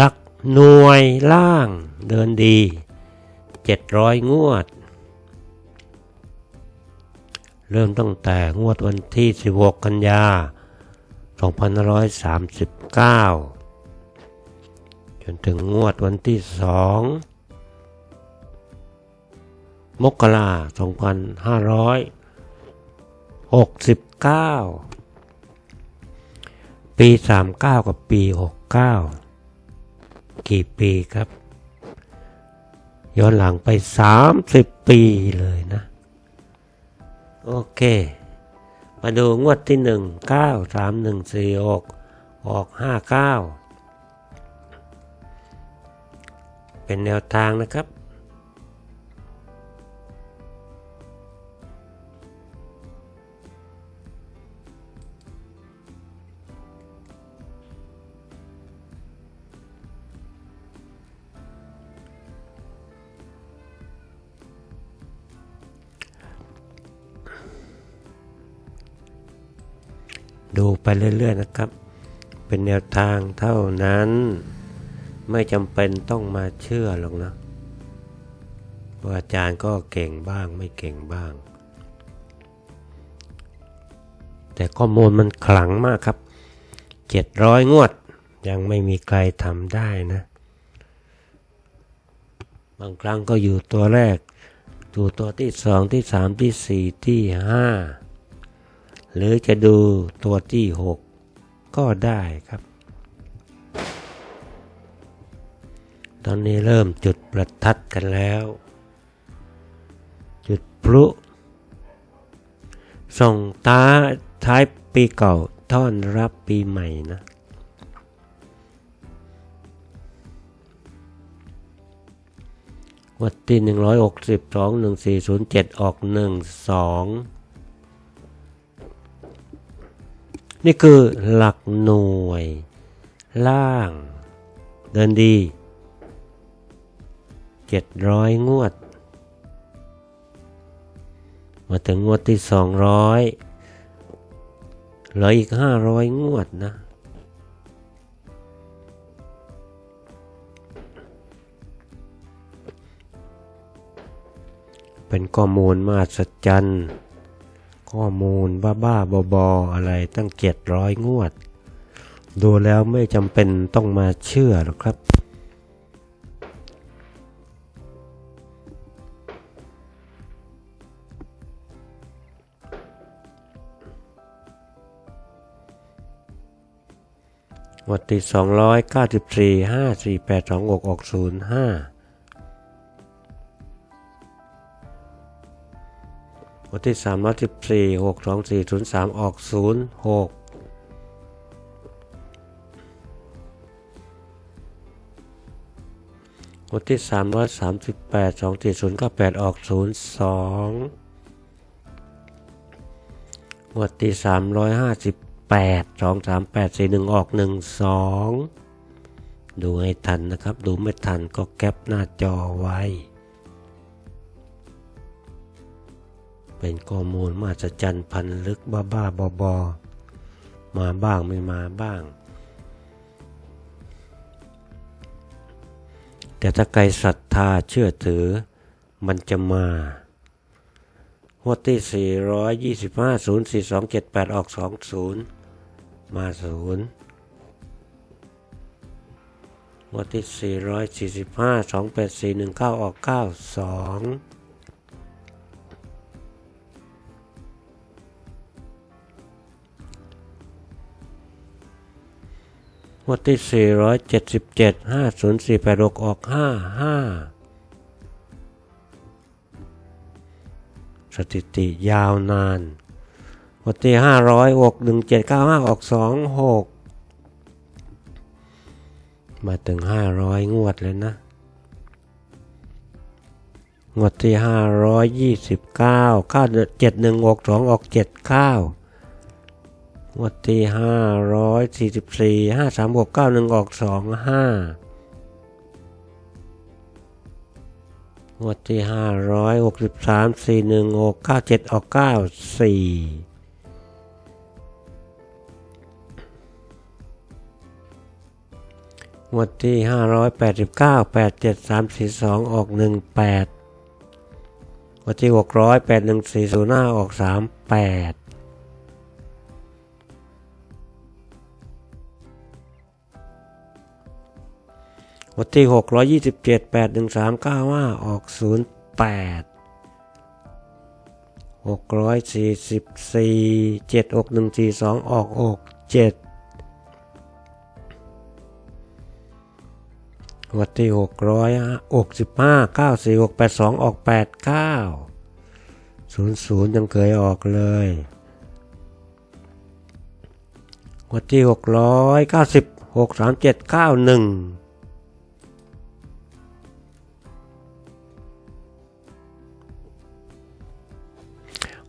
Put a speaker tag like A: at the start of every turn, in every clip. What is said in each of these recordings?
A: ลักหน่วยล่างเดินดีเจ็ดร้อยงวด เริ่มตั้งแต่งวดวันที่ 16 กันยา 2539 จนถึงงวดวันที่ 2 มกราคม2569 ปี 39 กับปี 69 กี่ปีครับ ย้อนหลังไป 30 ปีเลยนะ โอเค มาดูงวดที่หนึ่งเก้าสามหนึ่งสี่ออกออกห้าเก้าเป็นแนวทางนะครับ ดูไปเรื่อยๆนะครับ เป็นแนวทางเท่านั้น ไม่จำเป็นต้องมาเชื่อหรอกนะว่าอาจารย์ก็เก่งบ้างไม่เก่งบ้าง แต่ข้อมูลมันขลังมากครับ 700 งวดยังไม่มีใครทำได้นะ บางครั้งก็อยู่ตัวแรก อยู่ตัวที่สองที่สามที่สี่ที่ห้า หรือจะดูตัวที่ 6 ก็ได้ครับ ตอนนี้เริ่มจุดประทัดกันแล้ว จุดพลุส่งตาท้ายปีเก่าต้อนรับปีใหม่นะวัดที่162 1407 อออกหนึ่งสอง นี่คือหลักหน่วย ล่าง เดินดีเจ็ดร้อยงวด มาถึงงวดที่สองร้อยเหลืออีกห้าร้อยงวดนะเป็นข้อมูลมหัศจรรย์ ข้อมูลบ้าๆบอๆอะไรตั้งเจ็ดร้อยงวด ดูแล้วไม่จำเป็นต้องมาเชื่อหรอกครับวัดที่สองร้อยเก้าสิบสี่ห้าสี่แปดสองอกออกศูนย์ห้า วันที่สามร้อยสิบสี่หกสองสี่ศูนย์สามออกศูนย์หกวันที่สามร้อยสามสิบแปดสองสี่ศูนย์ก้าแปดออกศูนย์สองวันที่สามร้อยห้าสิบแปดสองสามแปดสี่หนึ่งออกหนึ่งสองดูให้ทันนะครับ ดูไม่ทันก็แคปหน้าจอไว้ เป็นข้อมูลมาจะจันพันลึกบ้าบ้าบอบอมาบ้างไม่มาบ้าง แต่ถ้าใครศรัทธาเชื่อถือมันจะมาหัวที่ 425 04278 ออก 20 มา 0หัวดที่ 445 28419 ออก 92 งวดที่ 477 50486 ออก 55 สถิติยาวนาน งวดที่ 500 ออก 1795 ออก 26 มาถึง 500 งวดเลยนะ งวดที่ 529 971ออก2ออก 79 วดทีห้าร้อยสี่สิบสี่ห้าสามบวกเก้าหนึ่งออกสองห้างวดทีห้าร้อยหกสิบสามสี่หนึ่งออกเก้าเจ็ดออกเก้าสี่งวดที่ห้าร้อยแปดสิบเก้าแปดเจ็ดสามสี่สองออกหนึ่งแปดงวดที่หกร้อยแปดหนึ่งสี่ศูนย์ห้าออกสามแปด งวดที่หกร้อยยี่สิบเจ็ดแปดหนึ่งสามเก้าห้าออกศูนย์แปดหกร้อยสี่สิบสี่เจ็ดหกหนึ่งสี่สองออกหกเจ็ดวัดที่หกร้อยหกสิบห้าเก้าสี่หกแปดสองออกแปดเก้าศูนย์ศูนย์ยังเคยออกเลยวัดที่หกร้อยเก้า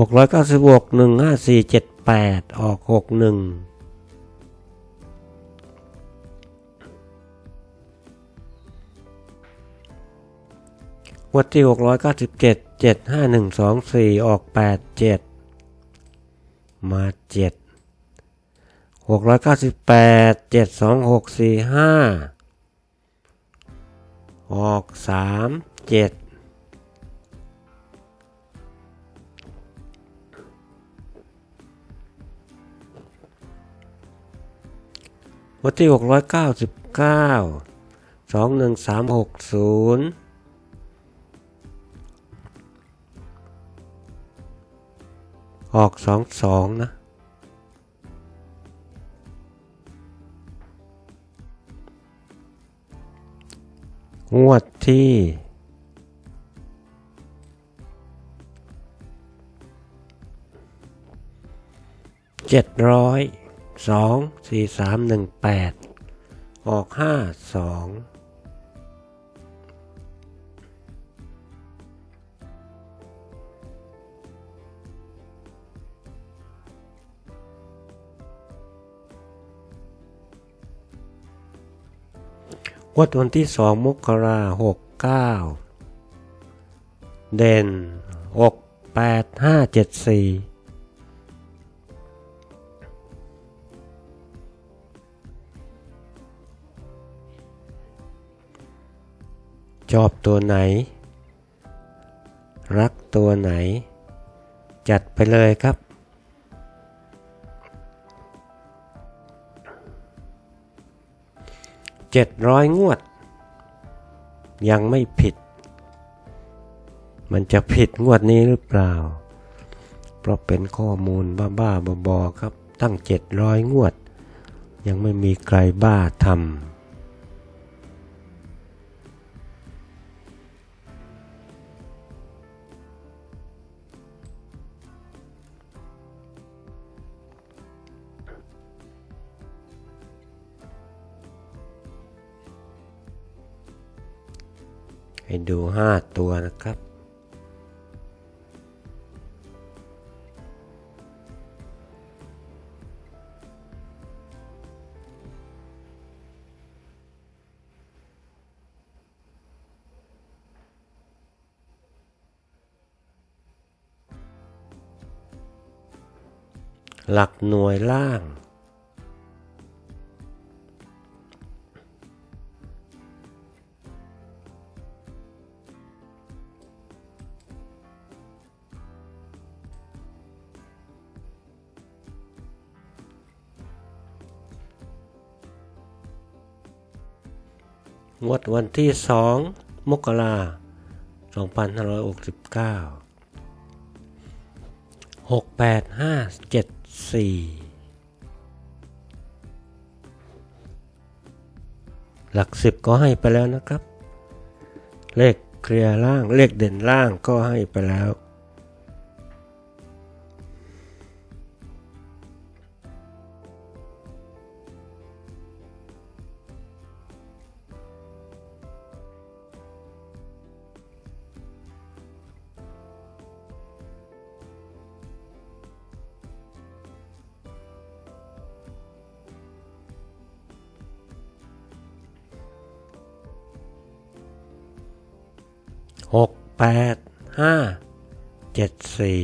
A: 696 15478 ออก 61วัดที่ 697 75124 ออก 87 มา 7 698 72645 ออก 37 วัดที่หกร้อยเก้าสิบเก้าสองหนึ่งสามหกศูนย์ออกสองสองนะ งวดที่ เจ็ดร้อย 2 4 3 1 8 ออก 5 2 วัดวันที่ 2 มกราหกเก้าเด่น 6 8 5 7 4 ชอบตัวไหน รักตัวไหน จัดไปเลยครับ เจ็ดร้อยงวด ยังไม่ผิด มันจะผิดงวดนี้หรือเปล่า เพราะเป็นข้อมูลบ้าๆบอๆครับ ตั้งเจ็ดร้อยงวด ยังไม่มีใครบ้าทำ ให้ดูห้าตัวนะครับ หลักหน่วยล่าง งวดวันที่สองมกราสองพันห้าร้อยหกสิบเก้าหกแปดห้าเจ็ดสี่หลักสิบก็ให้ไปแล้วนะครับ เลขเคลียร์ล่าง เลขเด่นล่างก็ให้ไปแล้ว หกแปดห้าเจ็ดสี่